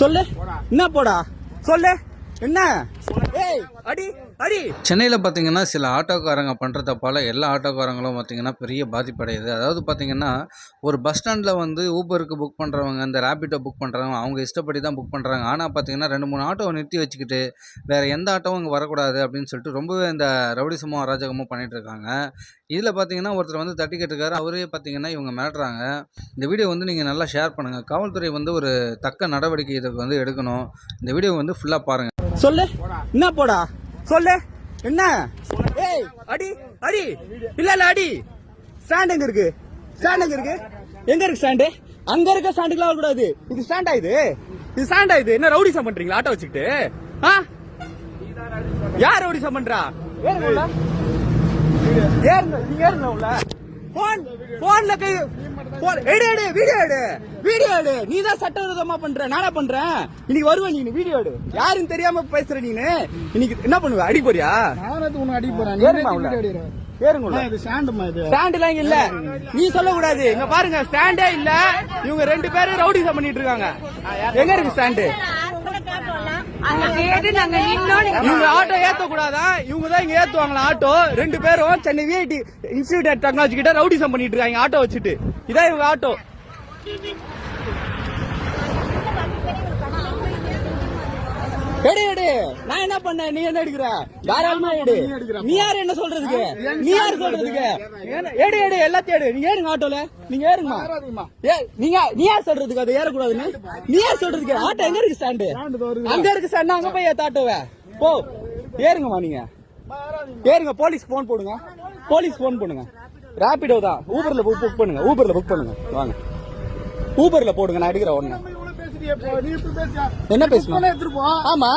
சொல்லு. என்ன போடா? சொல்லு. என்ன? சென்னையில் பார்த்தீங்கன்னா சில ஆட்டோக்காரங்க பண்ணுற தப்பால் எல்லா ஆட்டோக்காரங்களும் பார்த்தீங்கன்னா பெரிய பாதிப்படையுது. அதாவது பார்த்தீங்கன்னா ஒரு பஸ் ஸ்டாண்டில் வந்து ஊபருக்கு புக் பண்ணுறவங்க இந்த ரேபிட்டோ புக் பண்ணுறவங்க அவங்க இஷ்டப்படி தான் புக் பண்ணுறாங்க ஆனால் பார்த்தீங்கன்னா ரெண்டு மூணு ஆட்டோவை நிறுத்தி வச்சுக்கிட்டு வேறு எந்த ஆட்டோவும் இங்கே வரக்கூடாது அப்படின்னு சொல்லிட்டு ரொம்பவே இந்த ரவுடிசமும் அராஜகமும் பண்ணிகிட்ருக்காங்க இருக்காங்க. இதில் பார்த்தீங்கன்னா ஒருத்தர் வந்து தட்டி கேட்டிருக்காரு. அவரே பார்த்தீங்கன்னா இவங்க மிரட்டுறாங்க. இந்த வீடியோ வந்து நீங்கள் நல்லா ஷேர் பண்ணுங்கள் காவல்துறை வந்து ஒரு தக்க நடவடிக்கை இதுக்கு வந்து எடுக்கணும். இந்த வீடியோ வந்து ஃபுல்லாக பாருங்கள் சொல்லு. என்ன போடா? சொல்லு. என்ன? ஏய் அடி அடி. இல்ல இல்ல அடி. ஸ்டாண்ட் எங்க இருக்கு? ஸ்டாண்ட் எங்க இருக்கு? எங்க இருக்கு ஸ்டாண்டு அங்க இருக்க ஸ்டாண்டுக்குலாம் வரக்கூடாது. இது ஸ்டாண்டா இது? இது ஸ்டாண்டா இது? என்ன ரவுடிசம் பண்றீங்களா? ஆட்டோ வச்சுக்கிட்டு? ஆ? யார் ரவுடிசம் பண்றா? ஏறுங்க ஏறுங்க நீங்க ஏறுங்க உள்ள. போன் போன்ல கை போன் எடு எடு வீடியோ எடு. வீடியோ எடு. நீ தான் சட்டவிரோதமா பண்ற. நானா பண்றேன்? இன்னைக்கு வருவ நீ வீடியோ எடு. யாருன்னு தெரியாம பேசுற நீனு? இன்னைக்கு என்ன பண்ணுவ? அடி போறியா? உனக்கு அடி போறேன்? ஏறுமா உள்ள. ஏறுங்க உள்ள. இது ஸ்டாண்டுமா இது. ஸ்டாண்ட் எல்லாம் இங்க இல்ல. நீ சொல்ல கூடாது இங்க பாருங்க ஸ்டாண்டே இல்ல. இவங்க ரெண்டு பேரும் ரவுடிசம் பண்ணிட்டு இருக்காங்க. எங்க இருக்கு ஸ்டாண்டு அங்க கேட்டு நாங்க நின்னோம் நீங்க இவங்க ஆட்டோ ஏத்த கூடாதா இவங்க தான் இங்க ஏத்துவாங்களா? ஆட்டோ? ரெண்டு பேரும் Chennai VIT institute of technology கிட்ட ரவுடிசம் பண்ணிட்டு இருக்காங்க ஆட்டோ வச்சுட்டு. இதான் இவங்க ஆட்டோ. எடு எடு. நான் என்ன பண்ணேன்? நீ என்ன எடுக்கிற? தாராளமா எடு. நீ யாரு என்ன சொல்றதுக்கு? நீ யாரு சொல்றதுக்கு? எடு எடு எல்லாத்தையும் எடு. நீங்க ஏறுங்க ஆட்டோல. நீங்க ஏறுங்கம்மா. ஏ நீங்க நீ யார் சொல்றதுக்கு? அது ஏறக்கூடாதுன்னு? நீ யார் சொல்றதுக்கு? ஆட்டோ எங்க இருக்கு ஸ்டாண்டு அங்க இருக்கு ஸ்டாண்ட் அங்க போய் ஏத்த ஆட்டோவை. போ. ஏறுங்கம்மா நீங்க. ஏறுங்க. போலீஸ் போன் போடுங்க. போலீஸ் போன் பண்ணுங்க ராபிடோ தான். ஊபர்ல புக் புக் பண்ணுங்க. ஊபர்ல புக் பண்ணுங்க. வாங்க. ஊபர்ல போடுங்க. நான் எடுக்கிறேன் ஒண்ணு என்ன பேசணும். ஆமா.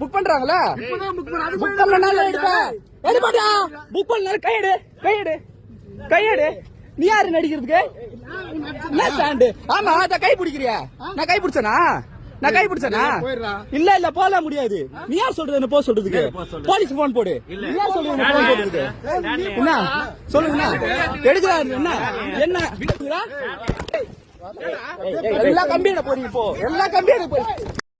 புக் பண்றாங்களா. புக் புக் பண்ணனால எடுப்பேன் எடுப்பாடா புக் பண்ணல கையெடு கையெடு கையெடு நீ யாரு நடிக்கிறதுக்கு? என்ன ஸ்டாண்டு ஆமா அத கை பிடிக்கிறியா? நான் கை பிடிச்சனா? நான் கை பிடிச்சனா. இல்ல இல்ல போல முடியாது. நீ யார் சொல்றது என்ன போ சொல்றதுக்கு? போலீஸ் போன் போடு. நீ யார் சொல்றது என்ன போன் போடுறதுக்கு என்ன? சொல்லுங்க எடுக்கிறாரு என்ன? என்ன? எல்லாம் எல்லா போறீங்க இப்போ. எல்லாம் கம்பியிட போறீங்க